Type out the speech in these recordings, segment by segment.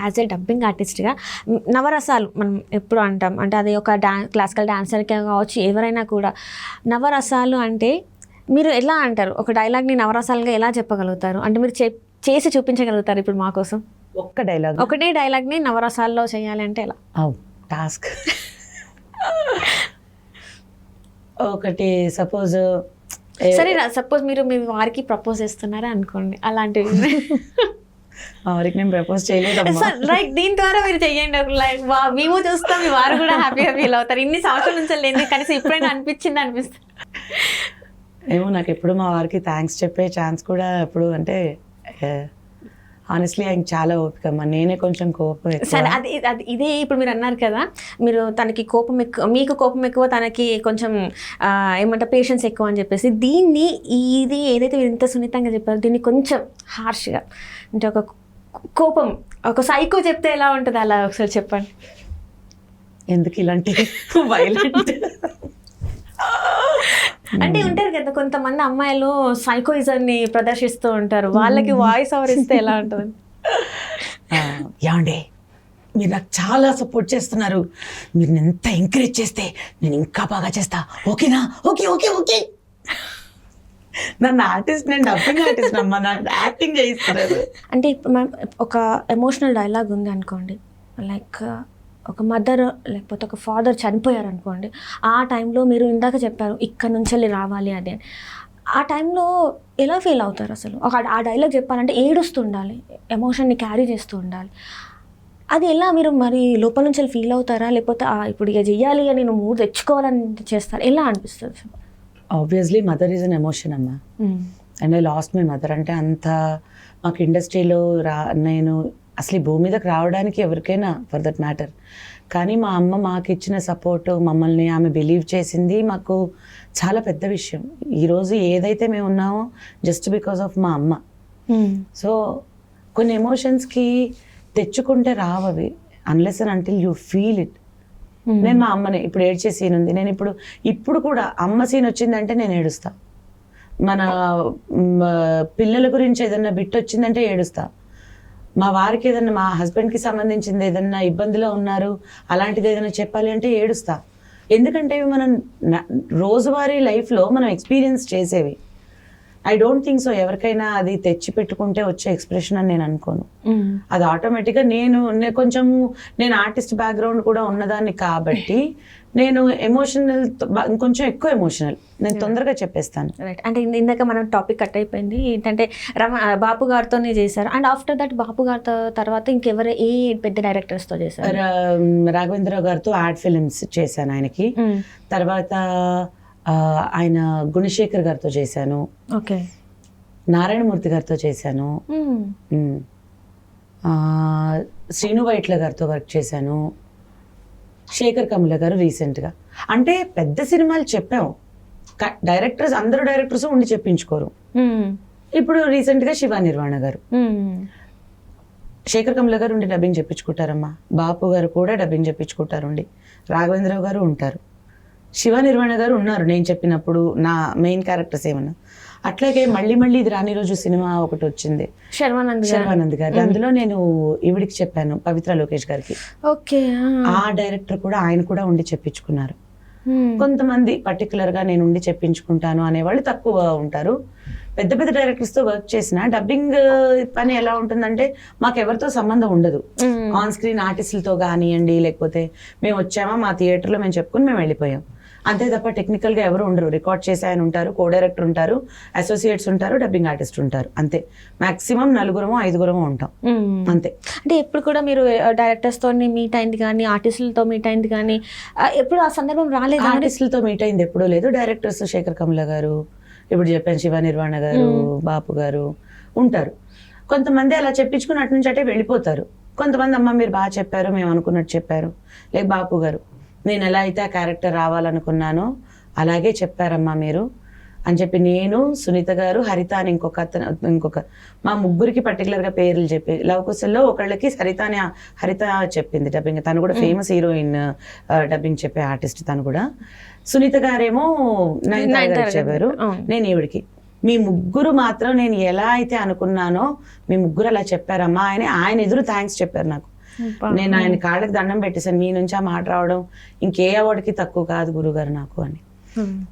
As a dubbing ఆర్టిస్ట్గా నవరసాలు మనం ఎప్పుడు అంటాం. అంటే అది ఒక డా క్లాసికల్ డాన్సర్కే కావచ్చు ఎవరైనా కూడా. నవరసాలు అంటే మీరు ఎలా అంటారు? ఒక డైలాగ్ని నవరసాలుగా ఎలా చెప్పగలుగుతారు? అంటే మీరు చే చేసి చూపించగలుగుతారు ఇప్పుడు మా కోసం? ఒక్క డైలాగ్. ఒకటే డైలాగ్ని నవరసాల్లో చేయాలి అంటే ఎలా? టాస్క్. ఒకటి సపోజ్ సరే సపోజ్ మీరు మీ వారికి ప్రపోజ్ చేస్తున్నారా అనుకోండి. అలాంటివి. వారికి నేను ప్రపోజ్ చేయలేదమ్మా. లైక్ దీని ద్వారా మీరు చెయ్యండి. లైక్ మేము చూస్తాం మీ వారు కూడా హ్యాపీగా ఫీల్ అవుతారు. ఇన్ని సంవత్సరాల నుంచి లేదు కనీసం ఇప్పుడైనా అనిపించింది అనిపిస్తుంది ఏమో నాకు ఎప్పుడు మా వారికి థ్యాంక్స్ చెప్పే ఛాన్స్ కూడా ఎప్పుడు అంటే ఆనెస్ట్లీ ఆయన చాలా ఓపిక అమ్మా. నేనే కొంచెం కోపం. సరే అది అది ఇదే ఇప్పుడు మీరు అన్నారు కదా మీరు తనకి కోపం ఎక్కువ మీకు కోపం ఎక్కువ తనకి కొంచెం ఏమంటారు పేషెన్స్ ఎక్కువ అని చెప్పేసి దీన్ని ఇది ఏదైతే మీరు ఇంత సున్నితంగా చెప్పారో దీన్ని కొంచెం హార్ష్గా అంటే ఒక కోపం ఒక సైకో చెప్తే ఎలా ఉంటుంది అలా ఒకసారి చెప్పండి. ఎందుకు ఇలాంటి వైలెంట్ అంటే ఉంటారు కదా కొంతమంది అమ్మాయిలు సైకోయిజాన్ని ప్రదర్శిస్తూ ఉంటారు. వాళ్ళకి వాయిస్ ఓవర్ ఇస్తే ఎలా ఉంటుంది? యాండే మీరు నాకు చాలా సపోర్ట్ చేస్తున్నారు. మీరు ఎంత ఎంకరేజ్ చేస్తే నేను ఇంకా బాగా చేస్తా. ఓకేనా? Okay okay okay. నన్ను ఆర్టిస్ట్ నేను డబ్బింగ్ ఆర్టిస్ట్ అమ్మా నాకు యాక్టింగ్ చేయిస్తున్నారు. అంటే ఇప్పుడు ఒక ఎమోషనల్ డైలాగ్ ఉంది అనుకోండి. లైక్ ఒక మదర్ లేకపోతే ఒక ఫాదర్ చనిపోయారు అనుకోండి ఆ టైంలో మీరు ఇందాక చెప్పారు ఇక్కడ నుంచి వెళ్ళి రావాలి అది అని. ఆ టైంలో ఎలా ఫీల్ అవుతారు అసలు? ఒక ఆ డైలాగ్ చెప్పాలంటే ఏడుస్తూ ఉండాలి ఎమోషన్ని క్యారీ చేస్తూ ఉండాలి. అది ఎలా మీరు మరి లోపల నుంచి వెళ్ళి ఫీల్ అవుతారా? లేకపోతే "ఆ, ఇప్పుడు ఇక చెయ్యాలి అని నేను మూడు తెచ్చుకోవాలని చేస్తారు. ఎలా అనిపిస్తుంది? Obviously mother is an emotion అమ్మా. And I lost my mother అంటే అంత మాకు ఇండస్ట్రీలో రా నేను అసలు ఈ భూమి మీదకి రావడానికి ఎవరికైనా ఫర్ దట్ మ్యాటర్ కానీ మా అమ్మ మాకు ఇచ్చిన సపోర్ట్ మమ్మల్ని ఆమె బిలీవ్ చేసింది మాకు చాలా పెద్ద విషయం. ఈరోజు ఏదైతే మేము ఉన్నామో జస్ట్ బికాస్ ఆఫ్ మా అమ్మ. సో కొన్ని ఎమోషన్స్కి తెచ్చుకుంటే రావవి unless and until you feel it నేను మా అమ్మని ఇప్పుడు ఏడ్చే సీన్ ఉంది. నేను ఇప్పుడు ఇప్పుడు కూడా అమ్మ సీన్ వచ్చిందంటే నేను ఏడుస్తా. మన పిల్లల గురించి ఏదన్నా బిట్ వచ్చిందంటే ఏడుస్తా. మా వారికి ఏదైనా మా హస్బెండ్కి సంబంధించింది ఏదన్నా ఇబ్బందిలో ఉన్నారు అలాంటిది ఏదైనా చెప్పాలి అంటే ఏడుస్తా. ఎందుకంటే ఇవి మనం రోజువారీ లైఫ్లో మనం ఎక్స్పీరియన్స్ చేసేవి. ఐ డోంట్ థింక్ సో ఎవరికైనా అది తెచ్చి పెట్టుకుంటే వచ్చే ఎక్స్ప్రెషన్ అని నేను అనుకోను. అది ఆటోమేటిక్గా నేను నే- కొంచెము నేను ఆర్టిస్ట్ బ్యాక్గ్రౌండ్ కూడా ఉన్నదాన్ని కాబట్టి నేను ఎమోషనల్ కొంచెం ఎక్కువ ఎమోషనల్ నేను తొందరగా చెప్పేస్తాను. రైట్ అంటే ఇంద- ఇందాక మనం టాపిక్ కట్ అయిపోయింది. ఏంటంటే రమ బాపు గారితోనే చేశారు. అండ్ ఆఫ్టర్ దట్ బాపు గారితో తర్వాత ఇంకెవరు ఏ పెద్ద డైరెక్టర్స్తో చేశారు? రా- రాఘవేంద్ర గారితో యాడ్ ఫిలిమ్స్ చేశాను ఆయనకి. తర్వాత ఆయన గుణశేఖర్ గారితో చేశాను. ఓకే. నారాయణమూర్తి గారితో చేశాను. శ్రీను వైట్ల గారితో వర్క్ చేశాను. శేఖర్ కమల గారు రీసెంట్గా. అంటే పెద్ద సినిమాలు చెప్పాం. డైరెక్టర్స్ అందరూ డైరెక్టర్స్ ఉండి చెప్పించుకోరు. ఇప్పుడు రీసెంట్గా శివ నిర్వాణ గారు. శేఖర్ కమల గారు ఉండి డబ్బింగ్ చెప్పించుకుంటారమ్మా. బాపు గారు కూడా డబ్బింగ్ చెప్పించుకుంటారు రాఘవేంద్రరావు గారు ఉంటారు. శివ నిర్వాణ గారు ఉన్నారు నేను చెప్పినప్పుడు నా మెయిన్ క్యారెక్టర్స్ ఏమన్నా. అట్లాగే మళ్ళీ మళ్ళీ ఇది రాని రోజు సినిమా ఒకటి వచ్చింది. శర్వానంద్ గారు. శర్వానంద్ గారి. అందులో నేను ఈవిడికి చెప్పాను పవిత్ర లోకేష్ గారికి. ఓకే ఆ. డైరెక్టర్ కూడా ఆయన కూడా ఉండి చెప్పించుకున్నారు. కొంతమంది పర్టికులర్గా నేను ఉండి చెప్పించుకుంటాను అనేవాళ్ళు తక్కువ ఉంటారు. పెద్ద పెద్ద డైరెక్టర్స్తో వర్క్ చేసిన డబ్బింగ్ పని ఎలా ఉంటుందంటే మాకు ఎవరితో సంబంధం ఉండదు. ఆన్ స్క్రీన్ ఆర్టిస్టులతో కానివ్వండి లేకపోతే మేము వచ్చామా మా థియేటర్లో మేము చెప్పుకుని మేము వెళ్ళిపోయాం. అంతే తప్ప టెక్నికల్గా ఎవరు ఉండరు. రికార్డ్ చేసే ఆయన ఉంటారు కో డైరెక్టర్ ఉంటారు అసోసియేట్స్ ఉంటారు డబ్బింగ్ ఆర్టిస్ట్ ఉంటారు. అంతే. మాక్సిమం నలుగురమో ఐదుగురమో ఉంటాం. అంతే. అంటే ఎప్పుడు కూడా మీరు డైరెక్టర్స్తో మీట్ అయింది కానీ ఆర్టిస్టులతో మీట్ అయింది కానీ ఎప్పుడు ఆ సందర్భం రాలేదా? ఆర్టిస్టులతో మీట్ అయింది ఎప్పుడూ లేదు. డైరెక్టర్స్ శేఖర్ కమల గారు ఇప్పుడు చెప్పాను శివ నిర్వాణ గారు బాపు గారు ఉంటారు. కొంతమంది అలా చెప్పించుకుని అటు నుంచి అటే వెళ్ళిపోతారు. కొంతమంది అమ్మ మీరు బాగా చెప్పారు మేము అనుకున్నట్టు చెప్పారు. లేక బాపు గారు నేను ఎలా అయితే ఆ క్యారెక్టర్ రావాలనుకున్నానో అలాగే చెప్పారమ్మా మీరు. అని చెప్పి నేను సునీత గారు హరిత అని ఇంకొక అతను ఇంకొక మా ముగ్గురికి పర్టికులర్గా పేర్లు చెప్పి లవకుశల్లో ఒకళ్ళకి హరిత అని హరిత చెప్పింది డబ్బింగ్ తను కూడా ఫేమస్ హీరోయిన్ డబ్బింగ్ చెప్పే ఆర్టిస్ట్ తను కూడా. సునీత గారేమో నయనతార చెప్పారు. నేను ఈవిడికి మీ ముగ్గురు మాత్రం నేను ఎలా అయితే అనుకున్నానో మీ ముగ్గురు అలా చెప్పారమ్మా ఆయన ఆయన ఎదురు థ్యాంక్స్ చెప్పారు నాకు. నేను ఆయన కాళ్ళకి దండం పెట్టేశాను. మీ నుంచి ఆ మాట రావడం ఇంకే అవార్డుకి తక్కువ కాదు గురుగారు నాకు అని.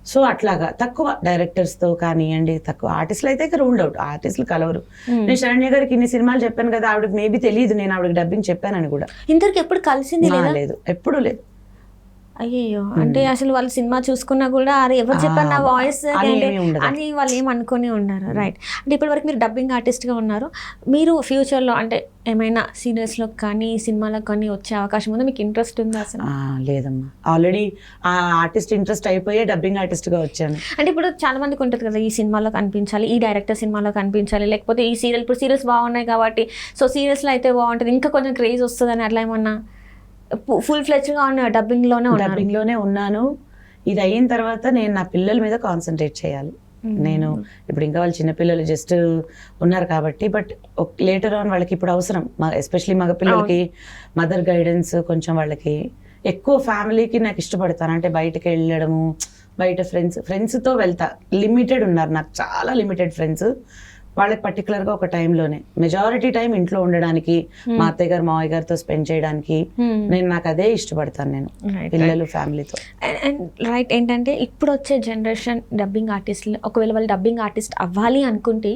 సో అట్లాగా తక్కువ డైరెక్టర్స్తో కానివ్వండి తక్కువ ఆర్టిస్టులు అయితే ఇక్కడ రూల్డ్ అవుట్. ఆర్టిస్టులు కలవరు. నేను శరణ్య గారికి ఇన్ని సినిమాలు చెప్పాను కదా ఆవిడకి మేబీ తెలియదు నేను ఆవిడకి డబ్బింగ్ చెప్పానని కూడా. ఇంతవరకు ఎప్పుడు కలిసింది లేదు. ఎప్పుడు లేదు. అయ్యో అంటే అసలు వాళ్ళు సినిమా చూసుకున్నా కూడా అరే ఎవరు చెప్పారు నా వాయిస్ అని వాళ్ళు ఏం అనుకొని ఉన్నారు రైట్ అంటే ఇప్పటి వరకు మీరు డబ్బింగ్ ఆర్టిస్ట్గా ఉన్నారు. మీరు ఫ్యూచర్లో అంటే ఏమైనా సీరియల్స్లో కానీ సినిమాలకు కానీ వచ్చే అవకాశం ఉందా? మీకు ఇంట్రెస్ట్ ఉందా అసలు? లేదమ్మా. ఆల్రెడీ ఆ ఆర్టిస్ట్ ఇంట్రెస్ట్ అయిపోయే డబ్బింగ్ ఆర్టిస్ట్గా వచ్చాను. అంటే ఇప్పుడు చాలా మందికి ఉంటుంది కదా ఈ సినిమాలో కనిపించాలి ఈ డైరెక్టర్ సినిమాలో కనిపించాలి లేకపోతే ఈ సీరియల్ ఇప్పుడు సీరియల్స్ బాగున్నాయి కాబట్టి సో సీరియల్స్లో అయితే బాగుంటుంది ఇంకా కొంచెం క్రేజ్ వస్తుందని అట్లా ఏమన్నా? ఫుల్ ఫ్లెచ్గా ఉన్న డబ్బింగ్లోనే ఉన్నారు డబ్బింగ్లోనే ఉన్నాను. ఇది అయిన తర్వాత నేను నా పిల్లల మీద కాన్సన్ట్రేట్ చేయాలి. నేను ఇప్పుడు ఇంకా వాళ్ళు చిన్నపిల్లలు జస్ట్ ఉన్నారు కాబట్టి బట్ లేటర్ ఆన్ వాళ్ళకి ఇప్పుడు అవసరం. ఎస్పెషలీ మగ పిల్లలకి మదర్ గైడెన్స్ కొంచెం వాళ్ళకి ఎక్కువ ఫ్యామిలీకి నాకు ఇష్టపడతాను. అంటే బయటకు వెళ్ళడము బయట ఫ్రెండ్స్ ఫ్రెండ్స్తో వెళ్తా. లిమిటెడ్ ఉన్నారు నాకు చాలా లిమిటెడ్ ఫ్రెండ్స్ వాళ్ళకి పర్టికులర్గా ఒక టైంలోనే మెజారిటీ టైం ఇంట్లో ఉండడానికి మా అత్తయ్య గారు మావయ్య గారితో స్పెండ్ చేయడానికి Hmm. నేను నాకు అదే ఇష్టపడతాను నేను పిల్లలు ఫ్యామిలీతో అండ్ రైట్ ఏంటంటే ఇప్పుడు వచ్చే జనరేషన్ డబ్బింగ్ ఆర్టిస్ట్లు ఒకవేళ వాళ్ళు డబ్బింగ్ ఆర్టిస్ట్ అవ్వాలి అనుకుంటే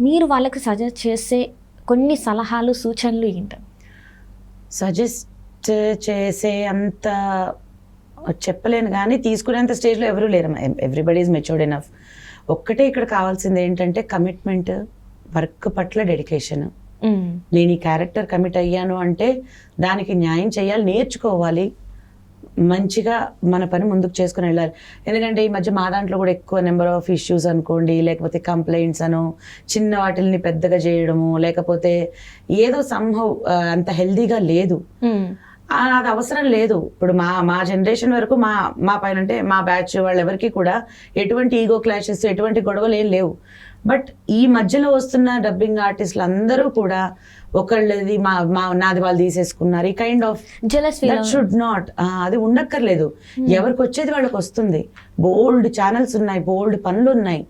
మీరు వాళ్ళకి సజెస్ట్ చేసే కొన్ని సలహాలు సూచనలు ఏంటి? సజెస్ట్ చేసే అంత చెప్పలేను కానీ తీసుకునేంత స్టేజ్లో ఎవరు లేరు. ఎవ్రీబడి ఈజ్ మెచ్యూర్డ్ ఎనఫ్ ఒక్కటే ఇక్కడ కావాల్సింది ఏంటంటే కమిట్మెంట్ వర్క్ పట్ల డెడికేషన్ నేను ఈ క్యారెక్టర్ కమిట్ అయ్యాను అంటే దానికి న్యాయం చేయాలి నేర్చుకోవాలి. మంచిగా మన పని ముందుకు చేసుకుని వెళ్ళాలి. ఎందుకంటే ఈ మధ్య మా దాంట్లో కూడా ఎక్కువ నెంబర్ ఆఫ్ ఇష్యూస్ అనుకోండి లేకపోతే కంప్లైంట్స్ అను చిన్న వాటిల్ని పెద్దగా చేయడము లేకపోతే ఏదో సంహవ్ అంత హెల్దీగా లేదు. అది అవసరం లేదు. ఇప్పుడు మా మా జనరేషన్ వరకు మా మా పైన అంటే మా బ్యాచ్ వాళ్ళు ఎవరికి కూడా ఎటువంటి ఈగో క్లాషెస్ ఎటువంటి గొడవలు ఏం లేవు. బట్ ఈ మధ్యలో వస్తున్న డబ్బింగ్ ఆర్టిస్టులు అందరూ కూడా ఒకళ్ళది మా మా నాది వాళ్ళు తీసేసుకున్నారు. ఈ kind of that should not అది ఉండక్కర్లేదు. ఎవరికి వచ్చేది వాళ్ళకి వస్తుంది బోల్డ్ ఛానల్స్ ఉన్నాయి బోల్డ్ పనులు ఉన్నాయి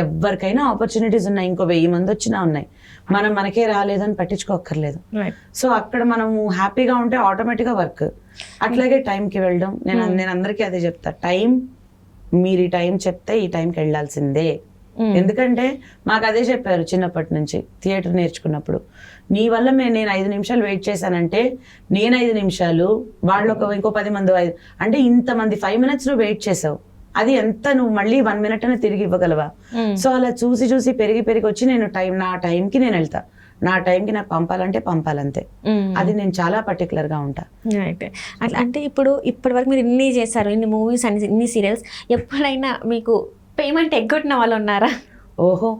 ఎవరికైనా ఆపర్చునిటీస్ ఉన్నాయి. ఇంకో వెయ్యి మంది వచ్చినా ఉన్నాయి. మనం మనకే రాలేదని పట్టించుకోక్కర్లేదు. సో అక్కడ మనము హ్యాపీగా ఉంటే ఆటోమేటిక్గా వర్క్ అట్లాగే టైంకి వెళ్ళడం. నేను నేను అందరికీ అదే చెప్తా. టైం మీరు ఈ టైం చెప్తే ఈ టైంకి వెళ్ళాల్సిందే. ఎందుకంటే మాకు అదే చెప్పారు చిన్నప్పటి నుంచి థియేటర్ నేర్చుకున్నప్పుడు. నీ వల్ల మేము నేను ఐదు నిమిషాలు వెయిట్ చేశానంటే నేను ఐదు నిమిషాలు వాళ్ళు ఒక ఇంకో పది మంది అంటే ఇంతమంది ఫైవ్ మినిట్స్ నువ్వు వెయిట్ చేసావు. అది ఎంత నువ్వు మళ్ళీ వన్ మినిట్ అని తిరిగి ఇవ్వగలవా? సో అలా చూసి చూసి పెరిగి పెరిగి వచ్చి నేను టైం నా టైంకి నేను వెళ్తా. నా టైంకి నాకు పంపాలంటే పంపాలంతే. అది నేను చాలా particular గా ఉంటా. అట్లా అంటే ఇప్పుడు ఇప్పటి వరకు మీరు ఇన్ని చేశారు ఇన్ని మూవీస్ అన్ని ఇన్ని సీరియల్స్ ఎప్పుడైనా మీకు పేమెంట్ ఎగ్గొట్టిన వాళ్ళు ఉన్నారా? ఓహో.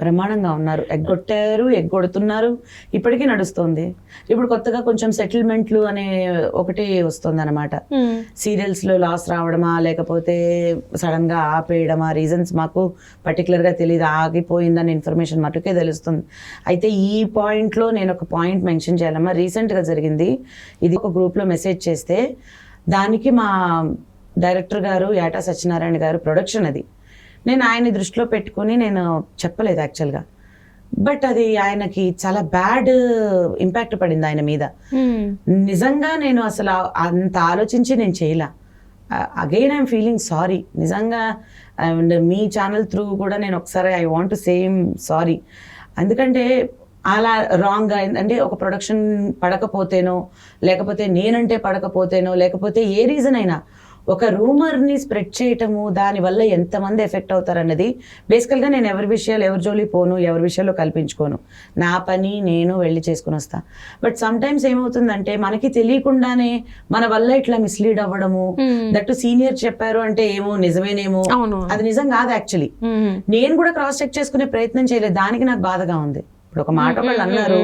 బ్రహ్మాండంగా ఉన్నారు. ఎగ్గొట్టారు ఎగ్గొడుతున్నారు. ఇప్పటికీ నడుస్తుంది. ఇప్పుడు కొత్తగా కొంచెం సెటిల్మెంట్లు అనే ఒకటి వస్తుంది అనమాట సీరియల్స్లో లాస్ రావడమా లేకపోతే సడన్గా ఆపేయడమా రీజన్స్ మాకు పర్టికులర్గా తెలియదు ఆగిపోయిందని ఇన్ఫర్మేషన్ మటుకే తెలుస్తుంది. అయితే ఈ పాయింట్లో నేను ఒక పాయింట్ మెన్షన్ చేయాలమ్మా. రీసెంట్గా జరిగింది. ఇది ఒక గ్రూప్లో మెసేజ్ చేస్తే దానికి మా డైరెక్టర్ గారు యాటా సత్యనారాయణ గారు ప్రొడక్షన్ అది. నేను ఆయన దృష్టిలో పెట్టుకుని నేను చెప్పలేదు యాక్చువల్గా బట్ అది ఆయనకి చాలా బ్యాడ్ ఇంపాక్ట్ పడింది ఆయన మీద. నిజంగా నేను అసలు అంత ఆలోచించి నేను చేయలా. అగైన్ ఐఎమ్ ఫీలింగ్ సారీ నిజంగా అండ్ మీ ఛానల్ త్రూ కూడా నేను ఒకసారి ఐ వాంట్ సేమ్ సారీ ఎందుకంటే అలా రాంగ్గా అంటే ఒక ప్రొడక్షన్ పడకపోతేనో లేకపోతే నేనంటే పడకపోతేనో లేకపోతే ఏ రీజన్ అయినా ఒక రూమర్ని స్ప్రెడ్ చేయటము దానివల్ల ఎంతమంది ఎఫెక్ట్ అవుతారన్నది బేసికల్గా నేను ఎవరి విషయాలు ఎవరి జోలి పోను ఎవరి విషయాల్లో కల్పించుకోను. నా పని నేను వెళ్ళి చేసుకుని వస్తా. బట్ సమ్ టైమ్స్ ఏమవుతుందంటే మనకి తెలియకుండానే మన వల్ల ఇట్లా మిస్లీడ్ అవ్వడము దట్టు సీనియర్ చెప్పారు అంటే ఏమో నిజమేనేమో అది నిజం కాదు యాక్చువల్లీ నేను కూడా క్రాస్ చెక్ చేసుకునే ప్రయత్నం చేయలేదు దానికి నాకు బాధగా ఉంది. ఇప్పుడు ఒక మాట వాళ్ళు అన్నారు.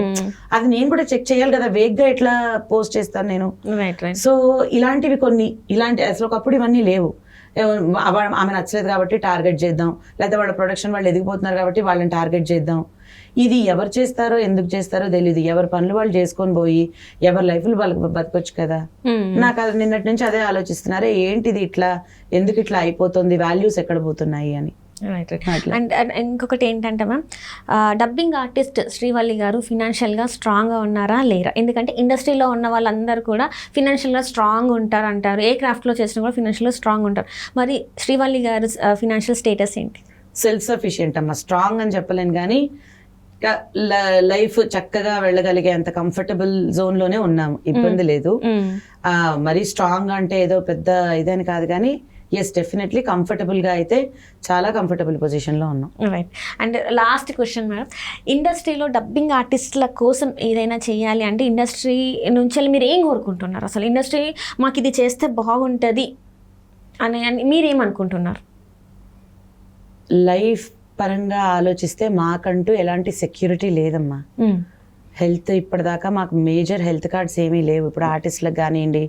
అది నేను కూడా చెక్ చేయాలి కదా వేగ్గా ఎట్లా పోస్ట్ చేస్తాను నేను. సో ఇలాంటివి కొన్ని ఇలాంటి అసలు ఒకప్పుడు ఇవన్నీ లేవు. ఆమె నచ్చలేదు కాబట్టి టార్గెట్ చేద్దాం. లేకపోతే వాళ్ళ ప్రొడక్షన్ వాళ్ళు ఎదిగిపోతున్నారు కాబట్టి వాళ్ళని టార్గెట్ చేద్దాం. ఇది ఎవరు చేస్తారో ఎందుకు చేస్తారో తెలియదు ఎవరి పనులు వాళ్ళు చేసుకొని పోయి ఎవరి లైఫ్లు వాళ్ళకి బతకొచ్చు కదా. నాకు అది నిన్నటి నుంచి అదే ఆలోచిస్తున్నారే. ఏంటిది ఇట్లా? ఎందుకు ఇట్లా అయిపోతుంది? వాల్యూస్ ఎక్కడ పోతున్నాయి అని. అండ్ అండ్ ఇంకొకటి ఏంటంటే మ్యామ్ డబ్బింగ్ ఆర్టిస్ట్ శ్రీవల్లి గారు ఫినాన్షియల్గా స్ట్రాంగ్గా ఉన్నారా లేరా? ఎందుకంటే ఇండస్ట్రీలో ఉన్న వాళ్ళందరూ కూడా ఫినాన్షియల్గా స్ట్రాంగ్ ఉంటారు అంటారు. ఏ క్రాఫ్ట్లో చేసినా కూడా ఫినాన్షియల్గా స్ట్రాంగ్ ఉంటారు. మరి శ్రీవల్లి గారు ఫినాన్షియల్ స్టేటస్ ఏంటి? సెల్ఫ్ సఫిషియెంట్ అమ్మ. స్ట్రాంగ్ అని చెప్పలేను కానీ లైఫ్ చక్కగా వెళ్ళగలిగే అంత కంఫర్టబుల్ జోన్లోనే ఉన్నాము ఇబ్బంది లేదు. మరీ స్ట్రాంగ్ అంటే ఏదో పెద్ద ఇదని కాదు కానీ ఎస్ డెఫినెట్లీ కంఫర్టబుల్గా అయితే చాలా కంఫర్టబుల్ పొజిషన్లో ఉన్నాం. Right and last question madam ఇండస్ట్రీలో డబ్బింగ్ ఆర్టిస్టుల కోసం ఏదైనా చేయాలి అంటే ఇండస్ట్రీ నుంచి మీరు ఏం కోరుకుంటున్నారు? అసలు ఇండస్ట్రీ మాకు ఇది చేస్తే బాగుంటుంది అని అని మీరేమనుకుంటున్నారు? లైఫ్ పరంగా ఆలోచిస్తే మాకంటూ ఎలాంటి సెక్యూరిటీ లేదమ్మా. హెల్త్ ఇప్పటిదాకా మాకు మేజర్ హెల్త్ కార్డ్స్ ఏమీ లేవు. ఇప్పుడు ఆర్టిస్టులకు కానివ్వండి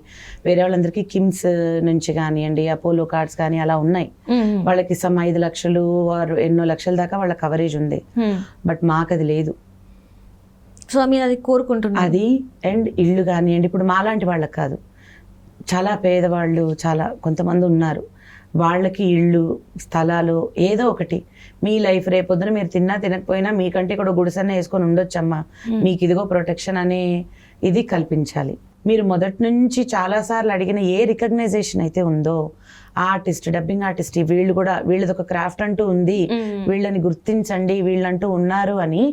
వేరే వాళ్ళందరికీ కిమ్స్ నుంచి కానివ్వండి అపోలో కార్డ్స్ కానీ అలా ఉన్నాయి. వాళ్ళకి సమ్ ఐదు లక్షలు ఆరు ఎన్నో లక్షల దాకా వాళ్ళ కవరేజ్ ఉంది. బట్ మాకు అది లేదు. సో మీరు అది కోరుకుంటున్నారు. అది అండ్ ఇల్లు కానివ్వండి ఇప్పుడు మాలాంటి వాళ్ళకి కాదు. చాలా పేదవాళ్ళు చాలా కొంతమంది ఉన్నారు. వాళ్ళకి ఇళ్ళు స్థలాలు ఏదో ఒకటి. మీ లైఫ్ రేపొద్దున మీరు తిన్నా తినకపోయినా మీకంటే కూడా గుడిసన్న వేసుకొని ఉండొచ్చమ్మా. మీకు ఇదిగో ప్రొటెక్షన్ అనే ఇది కల్పించాలి. మీరు మొదటి నుంచి చాలాసార్లు అడిగిన ఏ రికగ్నైజేషన్ అయితే ఉందో ఆర్టిస్ట్ డబ్బింగ్ ఆర్టిస్ట్ వీళ్ళు కూడా వీళ్ళది ఒక క్రాఫ్ట్ అంటూ ఉంది. వీళ్ళని గుర్తించండి వీళ్ళంటూ ఉన్నారు అని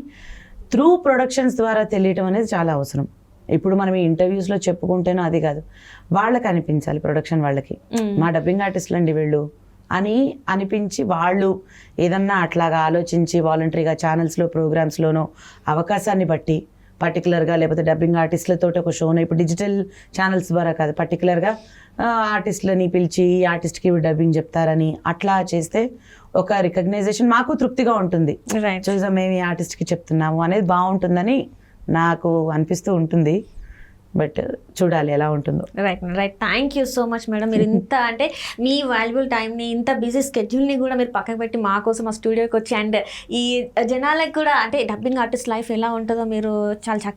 త్రూ ప్రొడక్షన్స్ ద్వారా తెలియటం అనేది చాలా అవసరం. ఇప్పుడు మనం ఈ ఇంటర్వ్యూస్లో చెప్పుకుంటేనో అది కాదు. వాళ్ళకి అనిపించాలి ప్రొడక్షన్ వాళ్ళకి. మా డబ్బింగ్ ఆర్టిస్టులు అండి వీళ్ళు. అని అనిపించి వాళ్ళు ఏదన్నా అట్లాగా ఆలోచించి వాలంటరీగా ఛానల్స్లో ప్రోగ్రామ్స్లోనో అవకాశాన్ని బట్టి పర్టికులర్గా లేకపోతే డబ్బింగ్ ఆర్టిస్టులతో ఒక షోను ఇప్పుడు డిజిటల్ ఛానల్స్ ద్వారా కాదు పర్టికులర్గా ఆర్టిస్టులని పిలిచి ఈ ఆర్టిస్ట్కి డబ్బింగ్ చెప్తారని అట్లా చేస్తే ఒక రికగ్నైజేషన్ మాకు తృప్తిగా ఉంటుంది. చూసా మేము ఈ ఆర్టిస్ట్కి చెప్తున్నాము అనేది బాగుంటుందని నాకు అనిపిస్తూ ఉంటుంది. బట్ చూడాలి ఎలా ఉంటుందో. Right right thank you so much madam మీరు ఇంత అంటే మీ వాల్యుబుల్ టైంని ఇంత బిజీ స్కెడ్యూల్ని కూడా మీరు పక్కకు పెట్టి మా కోసం మా స్టూడియోకి వచ్చి అండ్ ఈ జనాలకు కూడా అంటే డబ్బింగ్ ఆర్టిస్ట్ లైఫ్ ఎలా ఉంటుందో మీరు చాలా చక్కగా